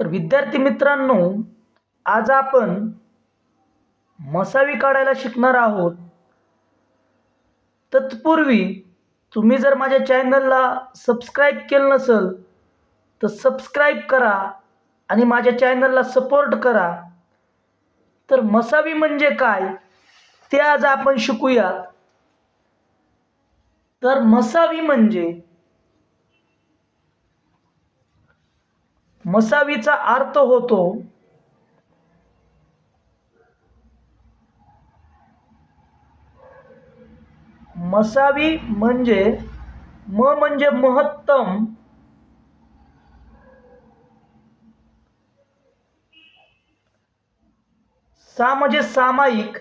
तर विद्यार्थी मित्रांनो आज आपण मसावी काढायला शिकणार आहोत. तत्पूर्वी तुम्ही जर माझ्या चॅनलला सबस्क्राईब केलं नसेल तर सबस्क्राईब करा आणि माझ्या चॅनलला सपोर्ट करा. तर मसावी म्हणजे काय ते आज आपण शिकूयात. तर मसावी म्हणजे मसावीचा अर्थ होतो मसावी म्हणजे म म्हणजे महत्तम. सा म्हणजे सामायिक.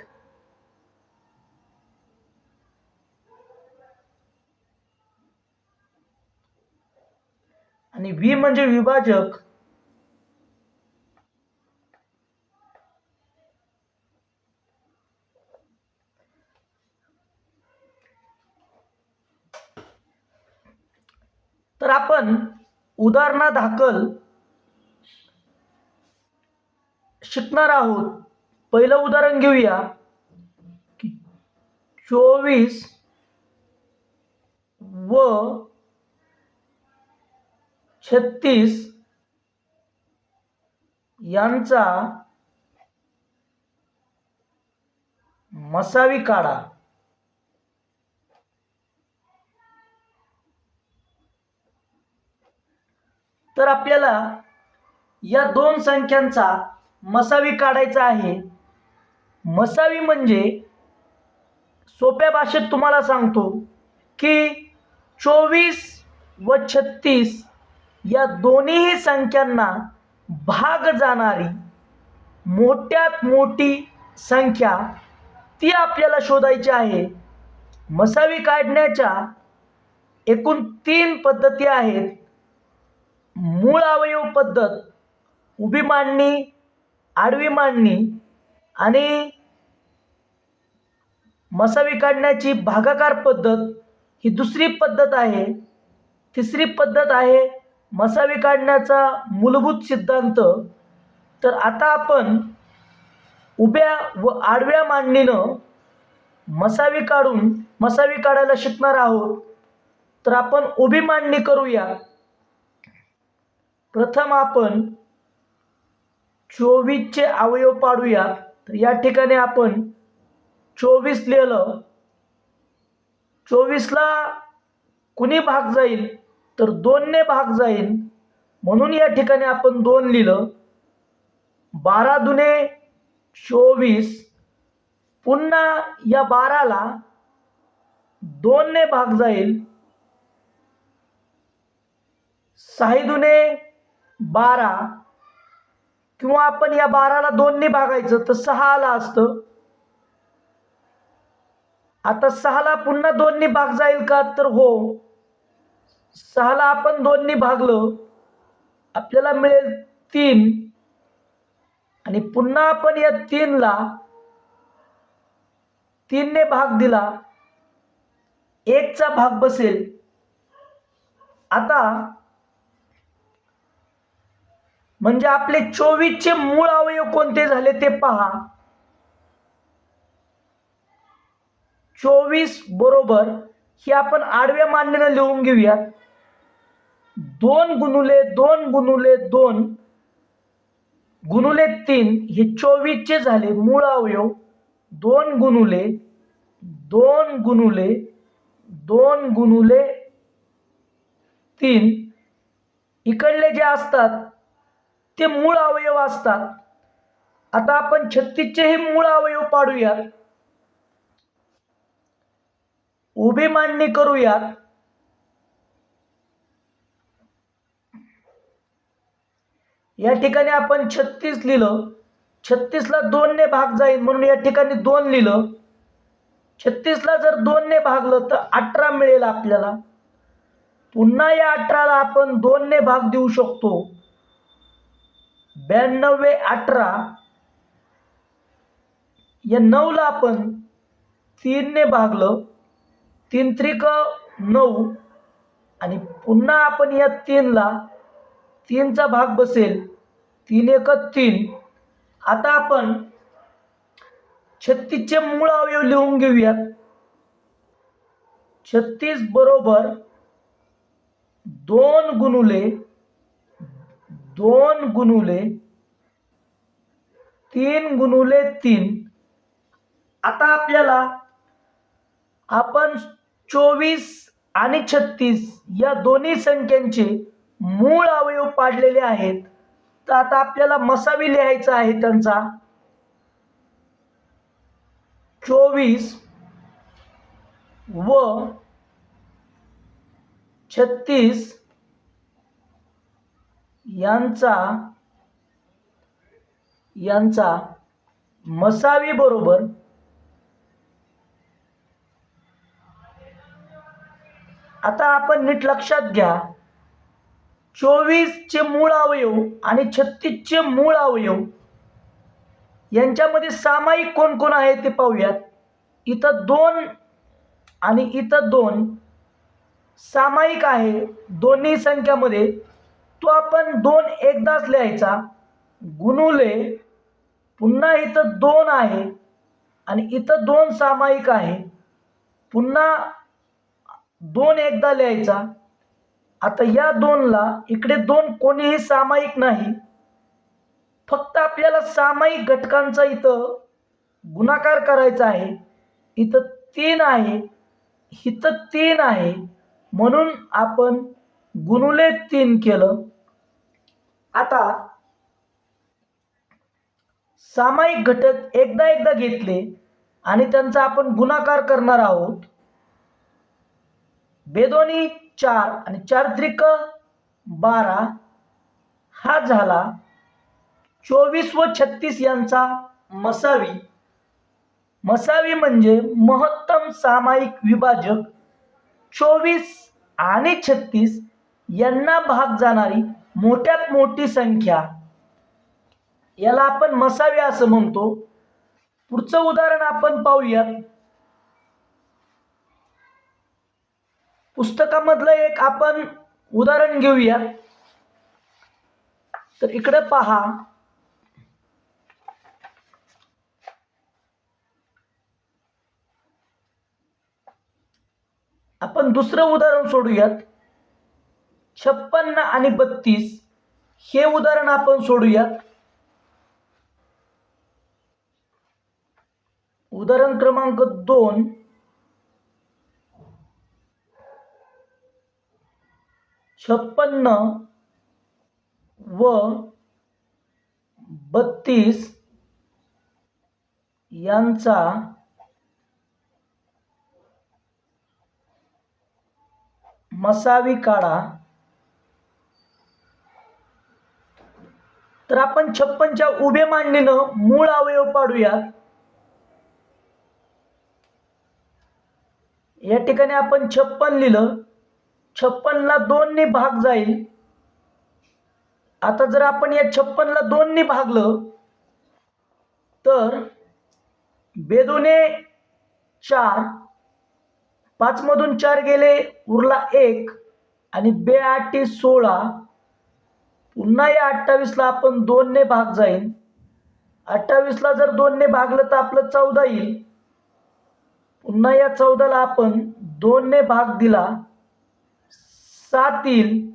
आणि वि म्हणजे विभाजक तर आपण उदाहरणादाखल शिकणार आहोत. पहिलं उदाहरण घेऊया. चोवीस व छत्तीस यांचा मसावी काढा. तर आपल्याला या दोन संख्यांचा मसावी काढायचा आहे. मसावी म्हणजे सोप्या भाषेत तुम्हाला सांगतो की चोवीस व छत्तीस या दोन्हीही संख्यांना भाग जाणारी मोठ्यात मोठी संख्या ती आपल्याला शोधायची आहे. मसावी काढण्याच्या एकूण तीन पद्धती आहेत. मूळ अवयव पद्धत उभी मांडणी आडवी मांडणी आणि मसावी काढण्याची भागाकार पद्धत ही दुसरी पद्धत आहे. तिसरी पद्धत आहे मसावी काढण्याचा मूलभूत सिद्धांत. तर आता आपण उभ्या व आडव्या मांडणीनं मसावी काढून मसावी काढायला शिकणार आहोत. तर आपण उभी मांडणी करूया. प्रथम आपण चोवीसचे अवयव पाडूया तर या ठिकाणी आपण चोवीस लिहिलं. चोवीसला कुणी भाग जाईल? तर दोनने भाग जाईल. म्हणून या ठिकाणी आपण दोन लिहिलं. बारा दुने चोवीस. पुन्हा या बाराला दोनने भाग जाईल. साही दुने बारा किंवा आपण या बाराला दोनने भागायचं तर सहा आलं असतं. आता सहाला पुन्हा दोनने भाग जाईल का? तर हो. सहाला आपण दोनने भागलं आपल्याला मिळेल तीन. आणि पुन्हा आपण या तीनला तीनने भाग दिला एकचा भाग बसेल. आता म्हणजे आपले चोवीसचे मूळ अवयव कोणते झाले ते पहा. चोवीस बरोबर ही आपण आडव्या मांडणीनं लिहून घेऊया दोन गुणुले दोन गुणुले दोन. गुणुले तीन हे चोवीसचे झाले मूळ अवयव. दोन गुणुले दोन गुणुले दोन गुणुले तीन. इकडले जे असतात ते मूळ अवयव असतात. आता आपण छत्तीसचेही मूळ अवयव पाडूयात. उभी मांडणी करूयात. या ठिकाणी आपण छत्तीस लिहिलं. छत्तीसला दोनने भाग जाईल म्हणून या ठिकाणी दोन लिहिलं. छत्तीसला जर दोनने भागलं तर अठरा मिळेल आपल्याला. पुन्हा या अठराला आपण दोनने भाग देऊ शकतो. ब्याण्णवे अठरा. या नऊला आपण तीनने भागलं. तीन त्रिक नऊ. आणि पुन्हा आपण या तीनला तीनचा भाग बसेल. तीन एक तीन. आता आपण छत्तीसचे मूळ अवयव लिहून घेऊयात. छत्तीस बरोबर दोन गुणुले दोन गुणुले तीन गुणुले तीन. आता आपल्याला आपण चोवीस आणि छत्तीस या दोन्ही संख्यांचे मूळ अवयव पाडलेले आहेत. तर आता आपल्याला मसावी लिहायचा आहे त्यांचा. चोवीस व छत्तीस यांचा यांचा मसावी बरोबर आता आपण नीट लक्षात घ्या. चोवीसचे मूळ अवयव आणि छत्तीसचे मूळ अवयव यांच्यामध्ये सामायिक कोण कोण आहे ते पाहूयात. इथं दोन आणि इथं दोन सामायिक आहे दोन्ही संख्यामध्ये. तो आपण दोन एकदाच लिहायचा. गुणुले पुन्हा इथं दोन आहे आणि इथं दोन सामायिक आहे. पुन्हा दोन एकदा लिहायचा. आता या दोनला इकडे दोन कोणीही सामायिक नाही. फक्त आपल्याला सामायिक घटकांचा इथं गुणाकार करायचा आहे. इथं तीन आहे इथं तीन आहे. म्हणून आपण गुणुले तीन केलं. आता सामायिक घटक एकदा एकदा घेतले आणि त्यांचा आपण गुणाकार करणार आहोत. बेदोनी चार आणि चारित्रिक बारा हा झाला चोवीस व छत्तीस यांचा मसावी. मसावी म्हणजे महत्तम सामायिक विभाजक. चोवीस आणि छत्तीस यांना भाग जाणारी मोठ्यात मोठी संख्या. याला आपण मसावे असं म्हणतो. पुढचं उदाहरण आपण पाहूयात. पुस्तकामधलं एक आपण उदाहरण घेऊया तर इकडे पहा. आपण दुसरं उदाहरण सोडूयात. छप्पन्न आणि बत्तीस हे उदाहरण आपण सोडूयात. उदाहरण क्रमांक दोन. छप्पन्न व बत्तीस यांचा मसावी काढा. तर आपण छप्पनच्या उभे मांडणीनं मूळ अवयव पाडूयात. या ठिकाणी आपण छप्पन लिहिलं. छप्पनला दोनने भाग जाईल. आता जर आपण या छप्पनला दोनने भागलं तर बेदोने चार पाचमधून चार गेले उरला एक आणि बे आठी सोळा. पुन्हा या अठ्ठावीसला आपण दोनने भाग जाईल अठ्ठावीसला जर दोनने भागलं तर आपलं चौदा येईल. पुन्हा या चौदाला आपण दोनने भाग दिला. सात येईल.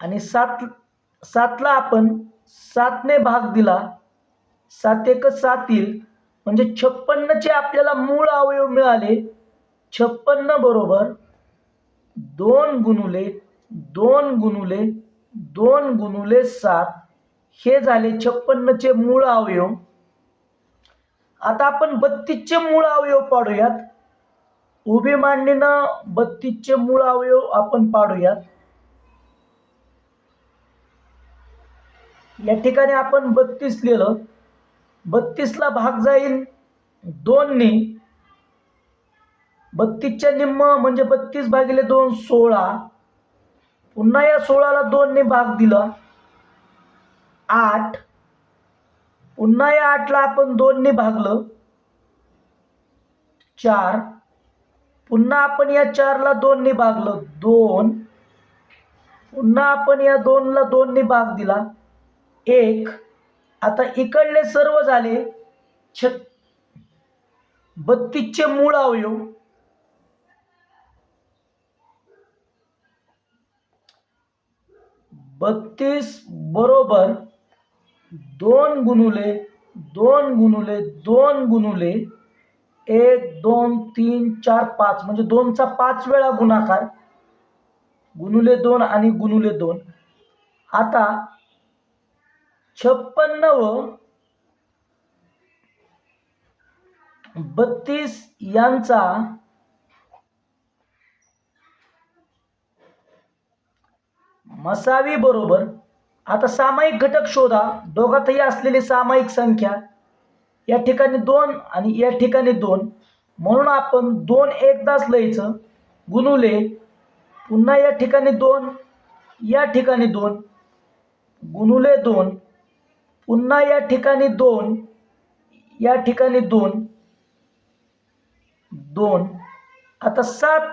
आणि सात सातला आपण सातने भाग दिला. सात एक सात येईल. म्हणजे छप्पन्नचे आपल्याला मूळ अवयव मिळाले. छप्पन्न बरोबर दोन गुणुले दोन गुणुले दोन गुणुले सात. हे झाले छप्पन्नचे मूळ अवयव. आता आपण बत्तीसचे मूळ अवयव पाडूयात. उभी मांडणीनं बत्तीसचे मूळ अवयव आपण पाडूयात. या ठिकाणी आपण बत्तीस लिहिलं. बत्तीसला भाग जाईल दोनने. बत्तीसच्या निम्म म्हणजे बत्तीस भागिले दोन सोळा. पुन्हा या सोळाला दोनने भाग दिला. आठ. पुन्हा या आठला आपण दोनने भागलं. चार. पुन्हा आपण या चारला दोनने भागलं. दोन. पुन्हा आपण या दोनला दोनने भाग दिला. एक. आता इकडले सर्व झाले. छ बत्तीसचे मूळ अवयव. बत्तीस बरोबर दोन गुणुले दोन गुणुले दोन गुणुले एक दोन तीन चार पाच. म्हणजे दोनचा पाच वेळा गुणाकार. गुणुले दोन आणि गुणुले दोन. आता छप्पन्न व बत्तीस यांचा मसावी बरोबर. आता सामायिक घटक शोधा. दोघातही असलेली सामायिक संख्या या ठिकाणी दोन आणि या ठिकाणी दोन. म्हणून आपण दोन एकदाच लिहायचं. गुणुले पुन्हा या ठिकाणी दोन या ठिकाणी दोन. गुणुले दोन पुन्हा या ठिकाणी दोन या ठिकाणी दोन. दोन. आता सात.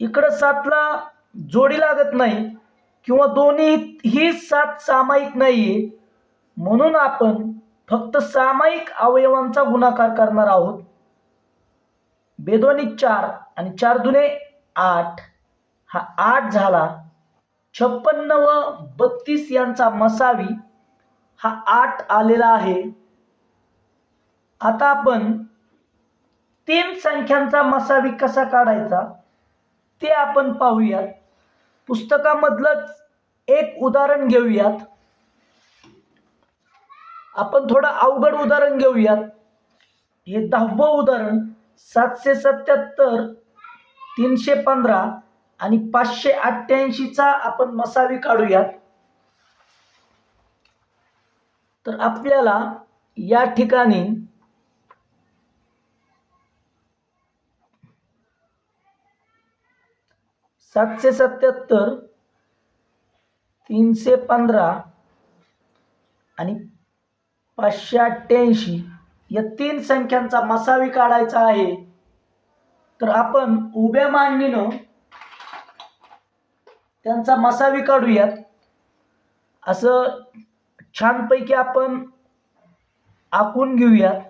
इकडं सातला जोडी लागत नाही. किंवा दोन्ही ही सात सामायिक नाही आहे म्हणून आपण फक्त सामायिक अवयवांचा गुणाकार करणार आहोत. बेदोनी चार आणि चार दुने आठ हा आठ झाला. छप्पन्न व बत्तीस यांचा मसावी हा आठ आलेला आहे. आता आपण तीन संख्यांचा मसावी कसा काढायचा ते आपण पाहूयात. पुस्तकामधलंच एक उदाहरण घेऊयात. आपण थोडं अवघड उदाहरण घेऊयात. हे दहावं उदाहरण सातशे सत्याहत्तर तीनशे पंधरा आणि पाचशे अठ्ठ्याऐंशीचा आपण मसावी काढूयात. तर आपल्याला या ठिकाणी सातशे सत्याहत्तर तीनशे पंधरा आणि पाचशे अठ्ठ्याऐंशी या तीन संख्यांचा मसावी काढायचा आहे. तर आपण उभ्या मांडणीनं त्यांचा मसावी काढूयात. असं छानपैकी आपण आखून घेऊयात तर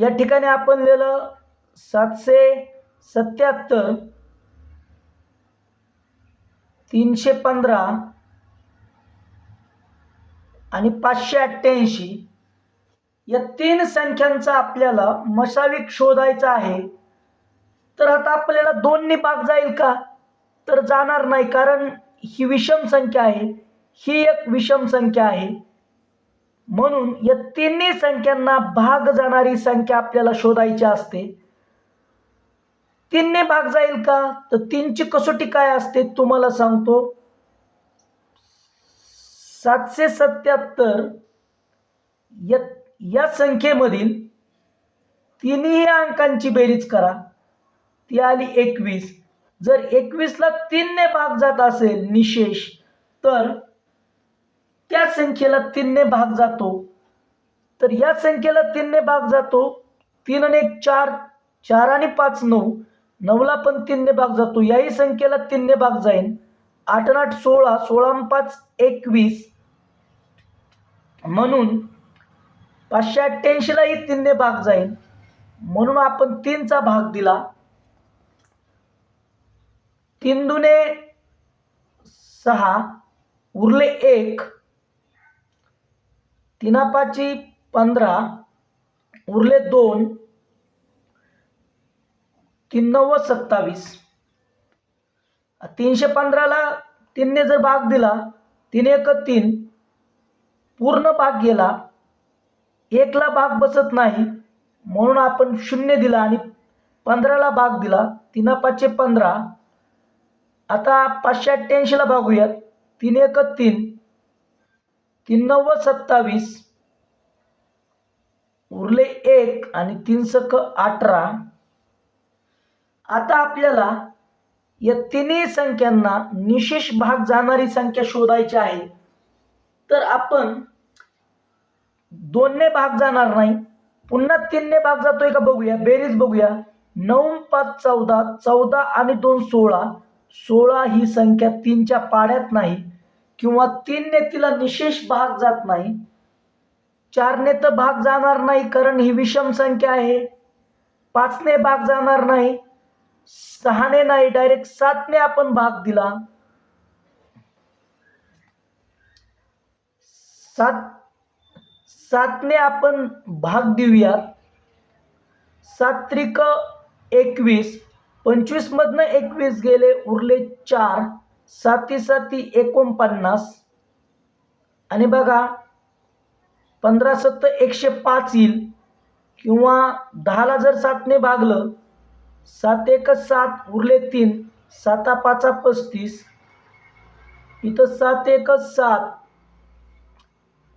या ठिकाणी आपण लिहिलं सातशे सत्याहत्तर तीनशे पंधरा आणि पाचशे अठ्ठ्याऐंशी. या तीन संख्यांचा आपल्याला मशाविक शोधायचा आहे. तर आता आपल्याला दोन्ही भाग जाईल का? तर जाणार नाही कारण ही विषम संख्या आहे. ही एक विषम संख्या आहे. म्हणून या तिन्ही संख्यांना भाग जाणारी संख्या आपल्याला शोधायची असते. तीनने भाग जाईल का? तर तीनची कसोटी काय असते तुम्हाला सांगतो. सातशे सत्याहत्तर या या संख्येमधील तिन्ही अंकांची बेरीज करा. ती आली एकवीस. जर एकवीसला तीनने भाग जात असेल निशेष तर त्या संख्येला तीनने भाग जातो. तर या संख्येला तीनने भाग जातो. तीन आणि एक चार चार आणि पाच नऊ. नऊला पण तीनने भाग जातो. याही संख्येला तीनने भाग जाईल आठ आणि आठ सोळा. सोळा पाच एकवीस. म्हणून पाचशे अठ्ठ्याऐंशीलाही तीनने भाग जाईल म्हणून आपण तीनचा भाग दिला. तीन दुने सहा उरले एक. तिनापाची पंधरा उरले दोन तीन नव्वद सत्तावीस. तीनशे पंधराला तीनने जर भाग दिला तीन एक तीन पूर्ण भाग गेला एकला भाग बसत नाही म्हणून आपण शून्य दिला आणि पंधराला भाग दिला तीन पाचशे पंधरा. आता पाचशे अठ्ठ्याऐंशीला भागूयात तीन एक तीन तीन नव्वद सत्तावीस. उरले एक आणि तीन सक अठरा. आता आपल्याला या तिन्ही संख्यांना निशेष भाग जाणारी संख्या शोधायची आहे. तर आपण दोनने भाग जाणार नाही. पुन्हा तीनने भाग जातोय का बघूया. बेरीज बघूया. नऊ पाच चौदा चौदा आणि दोन सोळा. सोळा ही संख्या तीनच्या पाड्यात नाही. किंवा तीनने तिला निशेष भाग जात नाही. चारने तर भाग जाणार नाही कारण ही विषम संख्या आहे. पाचने भाग जाणार नाही. सहाने नाही डायरेक्ट सातने आपण भाग दिला. सात सातने आपण भाग देऊयात. सात त्रिक एकवीस पंचवीसमधनं एकवीस गेले उरले चार. साती साती एकोणपन्नास. आणि बघा पंधरा सत्तर एकशे पाच येईल. किंवा दहाला जर सातने भागलं सात एक सात उरले तीन साता पाचा पस्तीस. इथं सात एक सात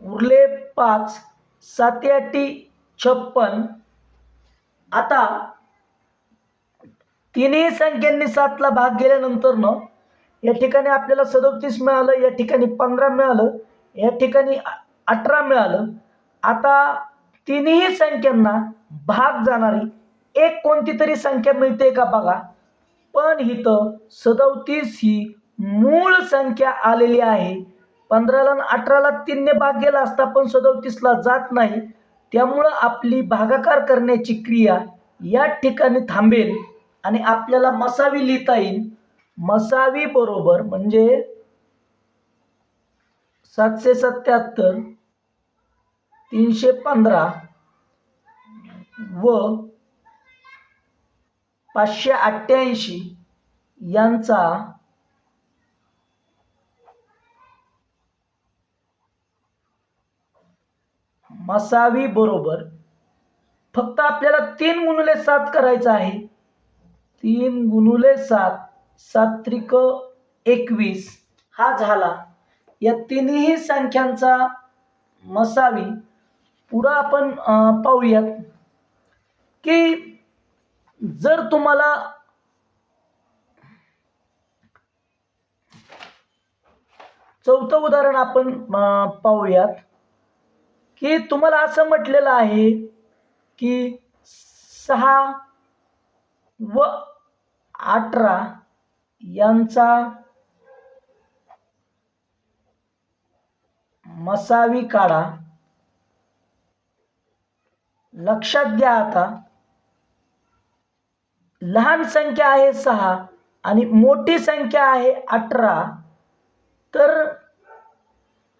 उरले पाच साती आठी छप्पन. आता तिन्ही संख्यांनी सातला भाग गेल्यानंतर न या ठिकाणी आपल्याला सदोतीस मिळालं या ठिकाणी पंधरा मिळालं या ठिकाणी अठरा मिळालं. आता तिन्ही संख्यांना भाग जाणारी एक कोणती तरी संख्या मिळते का बघा? पण इथं सदोतीस ही मूळ संख्या आलेली आहे. पंधराला आणि अठराला तीनने भाग गेला असता पण सदोतीसला जात नाही. त्यामुळं आपली भागाकार करण्याची क्रिया या ठिकाणी थांबेल आणि आपल्याला मसावी लिहिता येईल. मसावी बरोबर म्हणजे सातशे सत्याहत्तर तीनशे पंधरा व पाचशे अठ्ठ्याऐंशी यांचा मसावी बरोबर फक्त आपल्याला तीन गुणुले सात करायचं आहे. तीन गुणुले सात सात त्रिक एकवीस हा झाला. या तिन्ही संख्यांचा मसावी पुढं आपण पाहूयात की जर तुम्हाला चौथं उदाहरण आपण अं, पाहूयात की तुम्हाला असं म्हटलेलं आहे की सहा व अठरा यांचा मसावी काढा. लक्षात घ्या आता. लहान संख्या आहे सहा आणि मोठी संख्या आहे अठरा. तर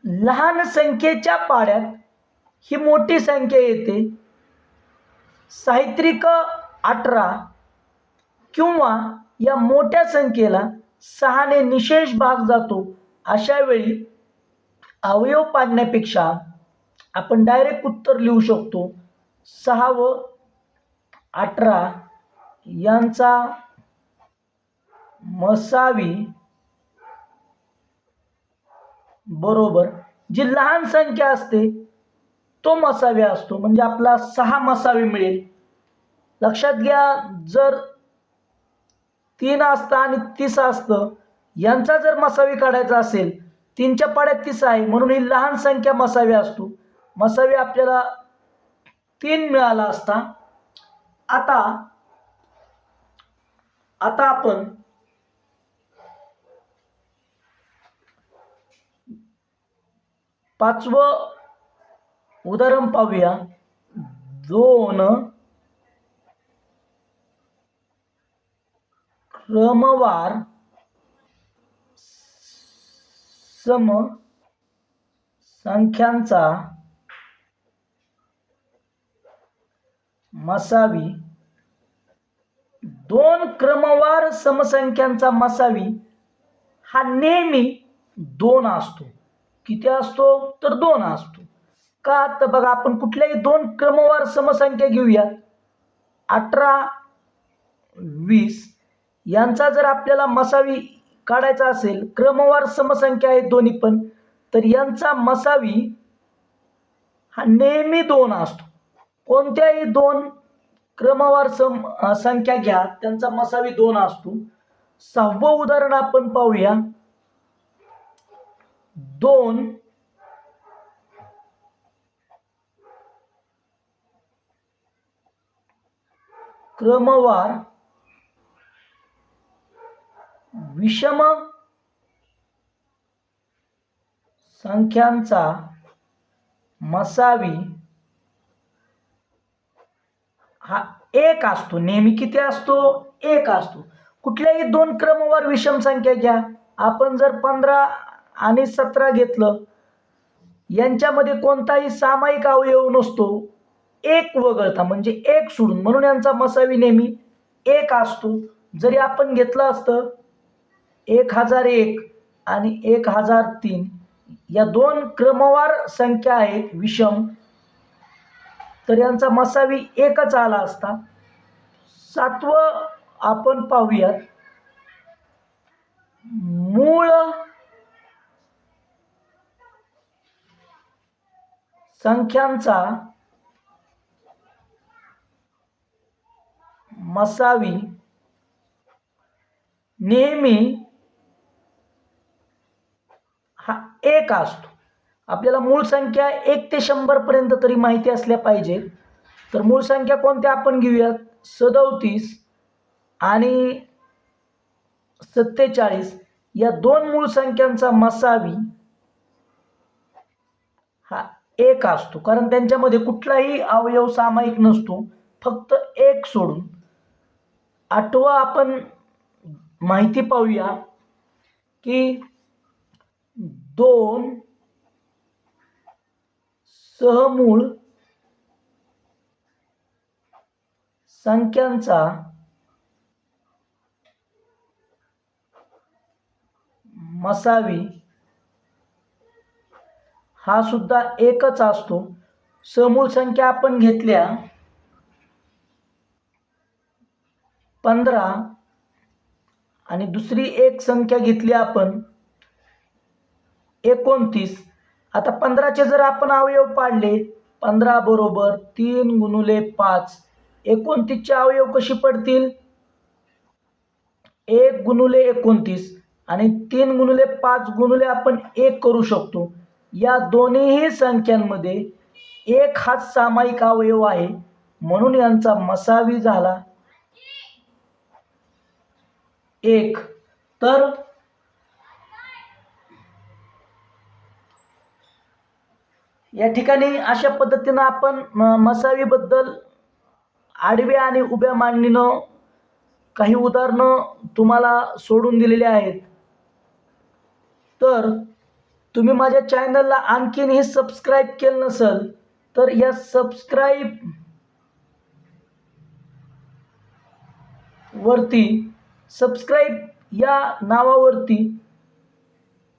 लहान संख्येच्या पाड्यात ही मोठी संख्या येते. साहित्रिक अठरा किंवा या मोठ्या संख्येला सहाने निशेष भाग जातो. अशा वेळी अवयव पाडण्यापेक्षा आपण डायरेक्ट उत्तर लिहू शकतो. सहा व अठरा यांचा मसावी बरोबर जी लहान संख्या असते तो मसावी असतो. म्हणजे आपला सहा मसावी मिळेल. लक्षात घ्या जर तीन असतं आणि तीस असतं. यांचा जर मसावी काढायचा असेल तीनच्या पाड्यात तीस आहे म्हणून ही लहान संख्या मसावी असतो. मसावी आपल्याला तीन मिळाला असता. आता आता आपण पाचवं उदाहरण पाहूया. दोन क्रमवार सम संख्यांचा मसावी. दोन क्रमवार समसंख्यांचा मसावी हा नेहमी दोन असतो. किती असतो? तर दोन असतो. का? तर बघा आपण कुठल्याही दोन क्रमवार समसंख्या घेऊयात. अठरा वीस यांचा जर आपल्याला मसावी काढायचा असेल क्रमवार समसंख्या आहे दोन्ही पण तर यांचा मसावी हा नेहमी दोन असतो. कोणत्याही दोन क्रमवार सम संख्या घ्या त्यांचा मसावी दोन असतो. सहावं उदाहरण आपण पाहूया. दोन क्रमवार विषम संख्यांचा मसावी हा एक असतो. नेहमी किती असतो? एक असतो. कुठल्याही दोन क्रमवार विषम संख्या घ्या. आपण जर पंधरा आणि सतरा घेतलं यांच्यामध्ये कोणताही सामायिक अवयव नसतो. एक वगळता म्हणजे एक सोडून. म्हणून यांचा मसावी नेहमी एक असतो. जरी आपण घेतलं असतं एक हजार एक आणि एक हजार तीन या दोन क्रमवार संख्या आहेत विषम. तर यांचा मसावी एकच आला असता. सातवं आपण पाहूयात. मूळ संख्यांचा मसावी नेहमी हा का असतो? आपल्याला मूळ संख्या एक ते शंभरपर्यंत तरी माहिती असल्या पाहिजे. तर मूळ संख्या कोणत्या आपण घेऊयात? सदोतीस आणि सत्तेचाळीस. या दोन मूळ संख्यांचा मसावी हा एक असतो. कारण त्यांच्यामध्ये कुठलाही अवयव सामायिक नसतो. फक्त एक सोडून. आठवा आपण माहिती पाहूया की दोन सहमूळ संख्यांचा मसावी हा सुद्धा एकच असतो. समूळ संख्या आपण घेतल्या पंधरा आणि दुसरी एक संख्या घेतली आपण एकोणतीस. आता पंधराचे जर आपण अवयव पाडले पंधरा बरोबर तीन गुणुले पाच. एकोणतीसचे अवयव कशी पडतील? एक गुणुले एकोणतीस आणि तीन गुणुले पाच गुणुले आपण एक करू शकतो. या दोन्हीही संख्यांमध्ये एक हाच सामायिक अवयव आहे. म्हणून यांचा मसावी झाला. एक. तर या ठिकाणी अशा पद्धतीनं आपण म- मसावीबद्दल आडव्या आणि उभ्या मांडणीनं काही उदाहरणं तुम्हाला सोडून दिलेली आहेत. तर तुम्ही माझ्या चॅनलला आणखीनही सबस्क्राईब केलं नसेल तर या सबस्क्राईब वरती सबस्क्राईब या नावावरती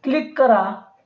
क्लिक करा.